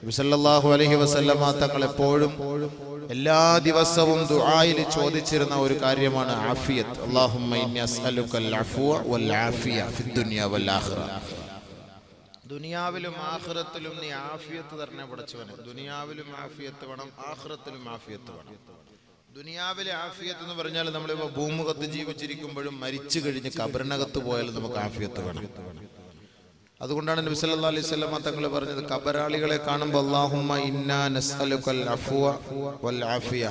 നബിസല്ലാഹു അലഹി വസല്ലമ തങ്ങൾ എപ്പോഴും എല്ലാ ദിവസവും ദുആയിൽ ചോദിച്ചിരുന്ന ഒരു കാര്യമാണ് ആഫിയത്ത്. അല്ലാഹുമ്മ ഇന്നി അസ്അലുക്കൽ അഫ്വ വൽ ആഫിയ ഫിദ് ദുനിയ വൽ ആഖിറ. ദുനിയാവിലും ആഖിറത്തിലും നീ ആഫിയത്ത് തരണേ പടച്ചവനെ. ദുനിയാവിലും ആഫിയത്ത് വേണം ആഖിറത്തിലും ആഫിയത്ത് വേണം. ദുനിയാവിലെ ആഫിയത്ത് എന്ന് പറഞ്ഞാൽ നമ്മളിപ്പോൾ ഭൂമുഖത്ത് ജീവിച്ചിരിക്കുമ്പോഴും മരിച്ചു കഴിഞ്ഞ് കബറിനകത്ത് പോയാലും നമുക്ക് ആഫിയത്ത് വേണം. അതുകൊണ്ടാണ് നബി സല്ലല്ലാഹു അലൈഹി വസല്ലം തങ്ങൾ പറഞ്ഞത് കബറാളികളെ കാണുമ്പോൾ അല്ലാഹുമ്മ ഇന്നാ നസ്അലുക്കൽ അഫ്വ വൽ ആഫിയ.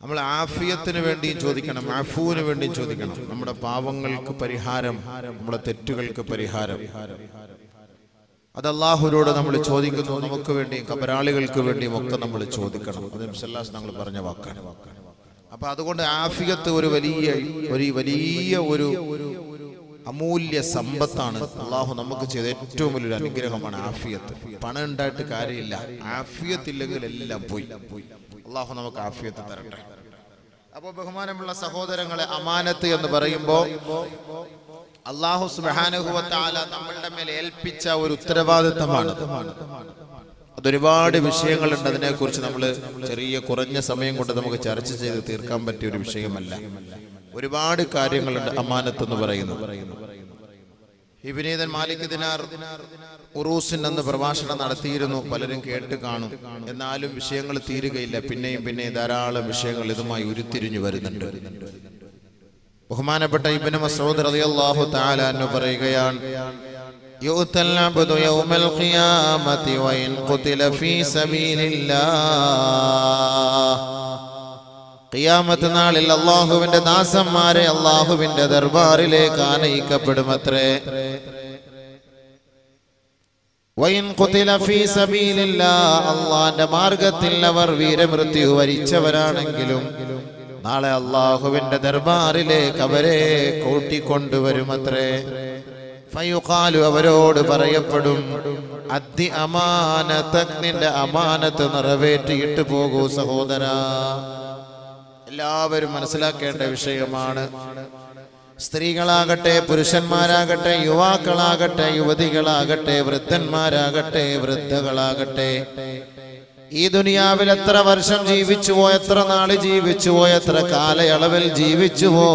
നമ്മൾ ആഫിയത്തിന് വേണ്ടിയും ചോദിക്കണം അഫുവിന് വേണ്ടിയും ചോദിക്കണം. നമ്മുടെ പാവങ്ങൾക്ക് പരിഹാരം നമ്മുടെ തെറ്റുകൾക്ക് പരിഹാരം. അത് അള്ളാഹുരോട് നമ്മൾ ചോദിക്കുന്നു നമുക്ക് വേണ്ടിയും കബരാളികൾക്ക് വേണ്ടിയും ഒക്കെ നമ്മൾ ചോദിക്കണം. അത് നബിസല്ലാസ് നമ്മൾ പറഞ്ഞ വാക്കാണ്. അപ്പൊ അതുകൊണ്ട് ആഫിയത്ത് ഒരു വലിയ ഒരു വലിയ ഒരു അമൂല്യ സമ്പത്താണ്. അള്ളാഹു നമുക്ക് ചെയ്ത ഏറ്റവും വലിയൊരു അനുഗ്രഹമാണ് ആഫിയത്ത്. പണം ഉണ്ടായിട്ട് കാര്യമില്ല. ആഫിയത്ത് ഇല്ലെങ്കിൽ എല്ലാം പോയി. അള്ളാഹു നമുക്ക് ആഫിയത്ത് തരട്ടെ. അപ്പോൾ ബഹുമാനമുള്ള സഹോദരങ്ങളെ അമാനത്ത് എന്ന് പറയുമ്പോൾ അള്ളാഹു സുബാനുഭവത്താല നമ്മളുടെ മേൽ ഏൽപ്പിച്ച ഒരു ഉത്തരവാദിത്തമാണ്. അതൊരുപാട് വിഷയങ്ങളുണ്ട്. അതിനെക്കുറിച്ച് നമ്മൾ ചെറിയ കുറഞ്ഞ സമയം കൊണ്ട് നമുക്ക് ചർച്ച ചെയ്ത് തീർക്കാൻ പറ്റിയ ഒരു വിഷയമല്ല. ഒരുപാട് കാര്യങ്ങളുണ്ട് അമാനത്ത് എന്ന് പറയുന്നത് ഇബിനീതൻ മാലിക് ദിനാർ ഉറൂസിൻ എന്ന് പ്രഭാഷണം നടത്തിയിരുന്നു. പലരും കേട്ട് കാണും. എന്നാലും വിഷയങ്ങൾ തീരുകയില്ല. പിന്നെയും പിന്നെയും ധാരാളം വിഷയങ്ങൾ ഇതുമായി ഉരുത്തിരിഞ്ഞു വരുന്നുണ്ട്. ബഹുമാനപ്പെട്ട ഇബിന് മസൂദ് റളിയല്ലാഹു തആല എന്ന് പറയുകയാണ് അബ്ദു യൗമൽ ഖിയാമത്തി വഇൻ ഖുതില ഫീ സബീലില്ലാഹ്. ഖിയാമത്ത് നാളിൽ അള്ളാഹുവിന്റെ ദാസന്മാരെ അള്ളാഹുവിന്റെ ദർബാറിലേക്ക് ആനയിക്കപ്പെടുമത്രേ. അള്ളാന്റെ മാർഗത്തിൽ അവർ വീരമൃത്യു വരിച്ചവരാണെങ്കിലും നാളെ അള്ളാഹുവിന്റെ ദർബാറിലേക്ക് അവരെ കൂട്ടിക്കൊണ്ടുവരുമത്രേ. ഫയുഖാലു അവരോട് പറയപ്പെടും അതി അമാനത്തഗ്നിന്റെ അമാനത്ത് നിറവേറ്റിയിട്ട് പോകൂ സഹോദര. എല്ലാവരും മനസ്സിലാക്കേണ്ട വിഷയമാണ്. സ്ത്രീകളാകട്ടെ പുരുഷന്മാരാകട്ടെ യുവാക്കളാകട്ടെ യുവതികളാകട്ടെ വൃദ്ധന്മാരാകട്ടെ വൃദ്ധകളാകട്ടെ. ഈ ദുനിയാവിൽ എത്ര വർഷം ജീവിച്ചുവോ എത്ര നാൾ ജീവിച്ചുവോ എത്ര കാലയളവിൽ ജീവിച്ചുവോ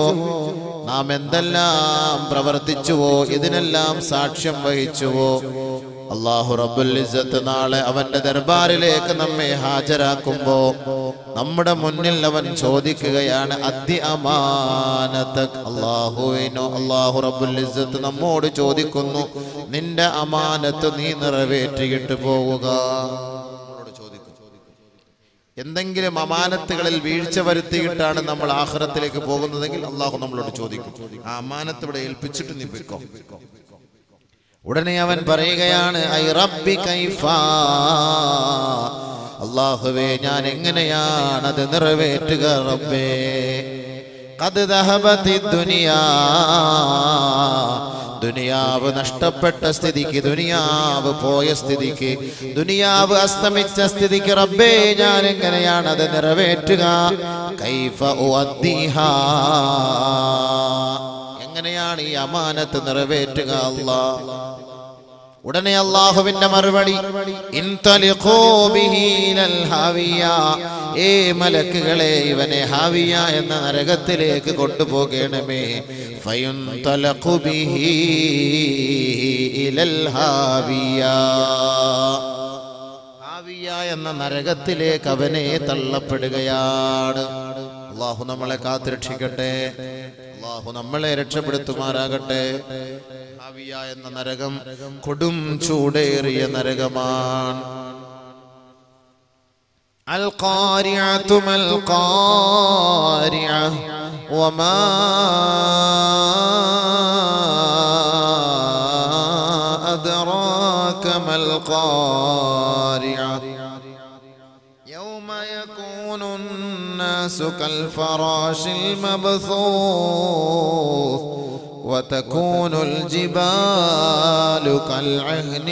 നാം എന്തെല്ലാം പ്രവർത്തിച്ചുവോ ഇതിനെല്ലാം സാക്ഷ്യം വഹിച്ചുവോ അള്ളാഹു റബുലിസത്ത് നാളെ അവന്റെ ദർബാറിലേക്ക് നമ്മെ ഹാജരാക്കുമ്പോ നമ്മുടെ മുന്നിൽ അവൻ ചോദിക്കുകയാണ് അതി അമാനത്ത് അള്ളാഹുവിനോ അള്ളാഹു റബുലിസത്ത് നമ്മോട് ചോദിക്കുന്നു നിന്റെ അമാനത്ത് നീ നിറവേറ്റിയിട്ട് പോവുക? എന്തെങ്കിലും അമാനത്തുകളിൽ വീഴ്ച വരുത്തിയിട്ടാണ് നമ്മൾ ആഹ്റത്തിലേക്ക് പോകുന്നതെങ്കിൽ അള്ളാഹു നമ്മളോട് ചോദിക്കും ആ അമാനത്ത് ഇവിടെ ഏൽപ്പിച്ചിട്ട് നീ പോയിക്കോ. ഉടനെ അവൻ പറയുകയാണ് ഐ റബ്ബി കൈഫാ. അള്ളാഹുവേ ഞാൻ എങ്ങനെയാണത് നിറവേറ്റുക റബ്ബേ? ദുനിയാവ് നഷ്ടപ്പെട്ട സ്ഥിതിക്ക് ദുനിയാവ് പോയ സ്ഥിതിക്ക് ദുനിയാവ് അസ്തമിച്ച സ്ഥിതിക്ക് റബ്ബേ ഞാൻ എങ്ങനെയാണ് അത് നിറവേറ്റുക? കൈഫ ഓ എങ്ങനെയാണ് ഈ അമാനത്ത് നിറവേറ്റുക അല്ലാ. ഉടനെ അള്ളാഹുവിന്റെ മറുപടി ഏ മലക്കുകളെ ഇവനെ ഹാവിയ എന്ന നരകത്തിലേക്ക് കൊണ്ടുപോകണമേ. ഫയുൻതലഖു ബിഹി ഇലൽ ഹാവിയ. ഹാവിയ എന്ന നരകത്തിലേക്ക് അവനെ തള്ളപ്പെടുകയാണ് അള്ളാഹു നമ്മളെ കാത്തുരക്ഷിക്കട്ടെ അള്ളാഹു നമ്മളെ രക്ഷപ്പെടുത്തുമാറാകട്ടെ ഹാവിയ എന്ന നരകം കൊടും ചൂടേറിയ നരകമാണ് القارعة ما القارعة وما أدراك ما القارعة يوم يكون الناس كالفراش المبثوث وتكون الجبال كالعهن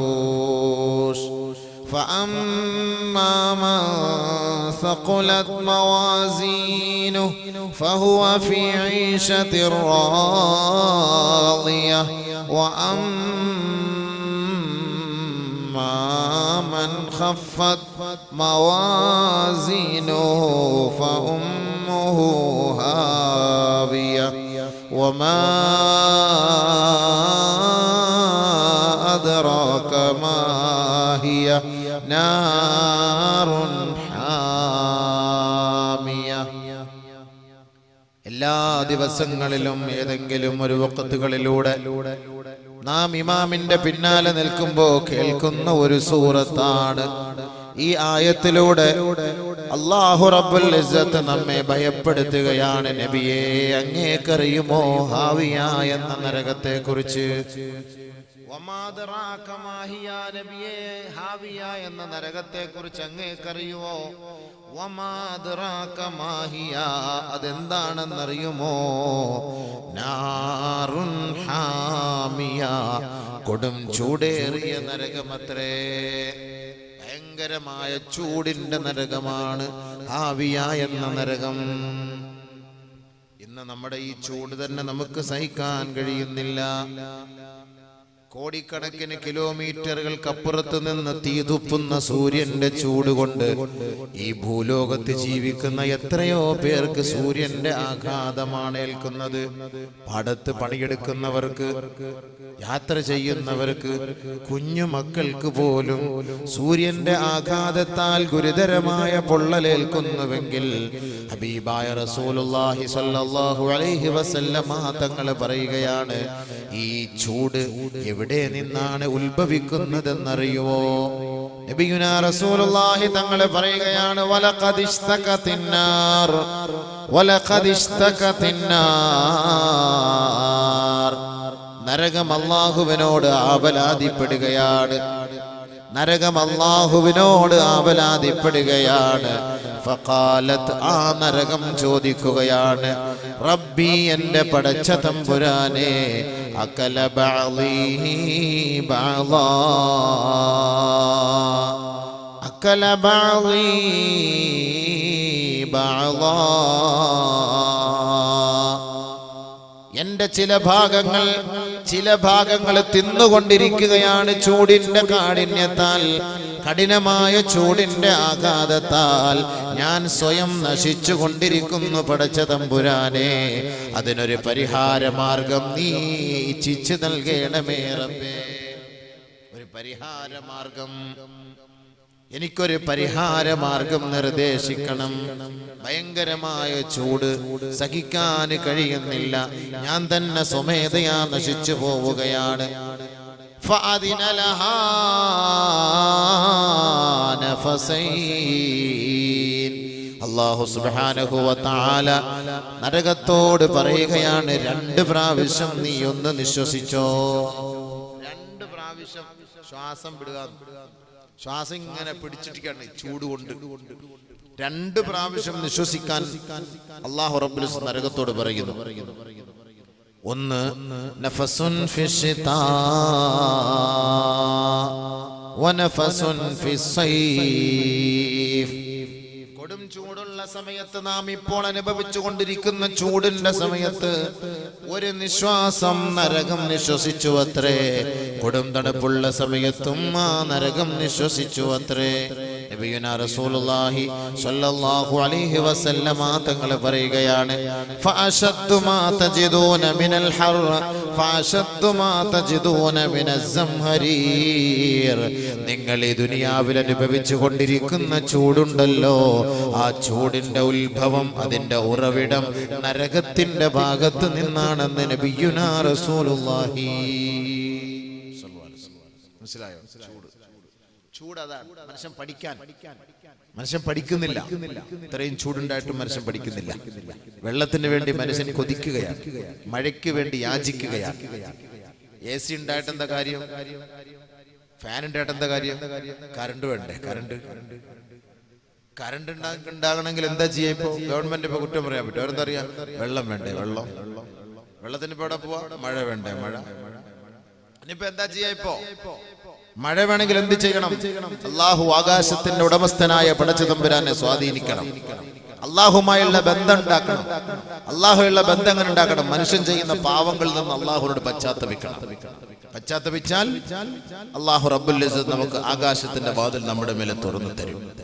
المنفوش فأما من ثقلت موازينه فهو في عيشة راضية وأما خفت موازينه فأمه هاوية وما أدراك ما هي نار حامية എല്ലാ ദിവസങ്ങളിലും ഏതെങ്കിലും ഒരു വക്കത്തുകളിലൂടെ നാം ഇമാമിന്റെ പിന്നാലെ നിൽക്കുമ്പോ കേൾക്കുന്ന ഒരു സൂറത്താണ്. ഈ ആയത്തിലൂടെ അള്ളാഹു റബ്ബുൽ നമ്മെ ഭയപ്പെടുത്തുകയാണ് നബിയെ. അങ്ങേക്കറിയുമോ ഹാവിയ എന്ന നരകത്തെ ഹാവിയ എന്ന നരകത്തെ കുറിച്ച് അങ്ങേക്കറിയുമോ അതെന്താണെന്നറിയുമോ? നാറുൻ ഹാമിയ കൊടും ചൂടേറിയ നരകമത്രേ. ഭയങ്കരമായ ചൂടിന്റെ നരകമാണ് ഹാവിയ എന്ന നരകം. ഇന്ന് നമ്മുടെ ഈ ചൂട് തന്നെ നമുക്ക് സഹിക്കാൻ കഴിയുന്നില്ല. കോടിക്കണക്കിന് കിലോമീറ്ററുകൾക്കപ്പുറത്ത് നിന്ന് തീതുപ്പുന്ന സൂര്യന്റെ ചൂടുകൊണ്ട് ഈ ഭൂലോകത്ത് ജീവിക്കുന്ന എത്രയോ പേർക്ക് സൂര്യന്റെ ആഘാതമാണ് ഏൽക്കുന്നത്. പടത്ത് പണിയെടുക്കുന്നവർക്ക് യാത്ര ചെയ്യുന്നവർക്ക് കുഞ്ഞു മക്കൾക്ക് പോലും സൂര്യന്റെ ആഘാതത്താൽ ഗുരുതരമായ പൊള്ളലേൽക്കുന്നുവെങ്കിൽ ഹബീബായ റസൂലുള്ളാഹി സ്വല്ലല്ലാഹു അലൈഹി വസല്ലമ തങ്ങൾ പറയുകയാണ് ഈ ചൂട് എവിടെ നിന്നാണ് ഉത്ഭവിക്കുന്നതെന്നറിയുവോ നബിയുനാ റസൂലുള്ളാഹി തങ്ങളെ പറയുകയാണ് വലഖദ് ഇസ്തഖത്തിന്നാർ നരകം അള്ളാഹുവിനോട് ആവലാതിപ്പെടുകയാണ്. നരകം അള്ളാഹുവിനോട് ആവലാതിപ്പെടുകയാണ്. ഫഖാലത്ത് ആ നരകം ചോദിക്കുകയാണ്. റബ്ബി എന്റെ പടച്ച തമ്പുരാനെ അകല അകല എന്റെ ചില ഭാഗങ്ങൾ ചില ഭാഗങ്ങൾ തിന്നുകൊണ്ടിരിക്കുകയാണ് ചൂടിന്റെ കാഠിന്യത്താൽ കഠിനമായ ചൂടിന്റെ ആഘാതത്താൽ. ഞാൻ സ്വയം നശിച്ചു കൊണ്ടിരിക്കുന്നു പടച്ച തമ്പുരാനെ. അതിനൊരു പരിഹാര മാർഗം നീ ഇച്ഛിച്ചു നൽകണമേ റബ്ബേ. ഒരു പരിഹാര മാർഗം എനിക്കൊരു പരിഹാര മാർഗം നിർദ്ദേശിക്കണം. ഭയങ്കരമായ ചൂട് സഹിക്കാൻ കഴിയുന്നില്ല. ഞാൻ തന്നെ സ്വമേധയാ നശിച്ചു പോവുകയാണ്. അള്ളാഹു സുബാനഹുവത്താല നരകത്തോട് പറയുകയാണ് രണ്ട് പ്രാവശ്യം നീ ഒന്ന് നിശ്വസിച്ചോ? രണ്ട് പ്രാവശ്യം ശ്വാസം വിടുക ശ്വാസം ഇങ്ങനെ പിടിച്ചിട്ടാണ് ചൂട് കൊണ്ട്. രണ്ട് പ്രാവശ്യം നിശ്വസിക്കാൻ അള്ളാഹു റബ്ബുൽ നരകത്തോട് പറയുന്നു. ഒന്ന് നഫസുൻ ഫിഷിതാ വനഫസുൻ കൊടും ചൂടുള്ള സമയത്ത് നാം ഇപ്പോൾ അനുഭവിച്ചു കൊണ്ടിരിക്കുന്ന ചൂടിന്റെ സമയത്ത് ഒരു നിശ്വാസം നരകം നിശ്വസിച്ചു അത്രേ. കൊടും തണുപ്പുള്ള സമയത്തും ആ നരകം നിശ്വസിച്ചു അത്രേ റസൂലുള്ളാഹി സ്വല്ലല്ലാഹു അലൈഹി പറയുകയാണ് ഫഅശദ്ദു മാ ഹർ ഫഅശദ്ദു മാ നിങ്ങൾ ഈ ദുനിയാവിൽ അനുഭവിച്ചു കൊണ്ടിരിക്കുന്ന ചൂടുണ്ടല്ലോ. ആ ചൂടിന്റെ ഉത്ഭവം അതിന്റെ ഉറവിടം നരകത്തിന്റെ ഭാഗത്ത് നിന്നാണെന്ന് നബിയുനാ റസൂലുള്ളാഹി. മനസ്സിലായോ? ചൂട്. ചൂട് അതാണ്. മനുഷ്യൻ പഠിക്കാൻ. മനുഷ്യൻ പഠിക്കുന്നില്ല. ഇത്രയും ചൂടുണ്ടായിട്ടും മനുഷ്യൻ പഠിക്കുന്നില്ല. വെള്ളത്തിന് വേണ്ടി മനുഷ്യൻ കൊതിക്കുകയാണ്. മഴയ്ക്ക് വേണ്ടി യാചിക്കുകയാണ്. എ സി ഉണ്ടായിട്ട് എന്താ കാര്യം? ഫാൻ ഉണ്ടായിട്ട് എന്താ കാര്യം? കറണ്ട് വേണ്ടേ? കറണ്ട്. കറണ്ട് ഉണ്ടാകണമെങ്കിൽ എന്താ ചെയ്യാ ഇപ്പൊ? ഗവൺമെന്റ് ഇപ്പൊ കുറ്റം പറയാൻ പറ്റും. അവരെന്താ അറിയാം വെള്ളം വേണ്ടേ? വെള്ളം. വെള്ളത്തിന് ഇപ്പൊ എവിടെ പോവാ? മഴ വേണ്ടേ? മഴ. ഇനിയിപ്പോ എന്താ ചെയ്യാ ഇപ്പോ? മഴ വേണമെങ്കിൽ എന്ത് ചെയ്യണം? അള്ളാഹു ആകാശത്തിന്റെ ഉടമസ്ഥനായ പടച്ചു തമ്പുരാനെ സ്വാധീനിക്കണം. അള്ളാഹുമായുള്ള ബന്ധം ഉണ്ടാക്കണം. അള്ളാഹുയുള്ള ബന്ധം എങ്ങനെ ഉണ്ടാക്കണം? മനുഷ്യൻ ചെയ്യുന്ന പാവങ്ങളിൽ നിന്ന് അള്ളാഹുനോട് പശ്ചാത്തപിക്കണം. പശ്ചാത്തപിച്ചാൽ അള്ളാഹു റബ്ബുൽ നമുക്ക് ആകാശത്തിന്റെ വാതിൽ നമ്മുടെ മേലെ തുറന്നു തരും.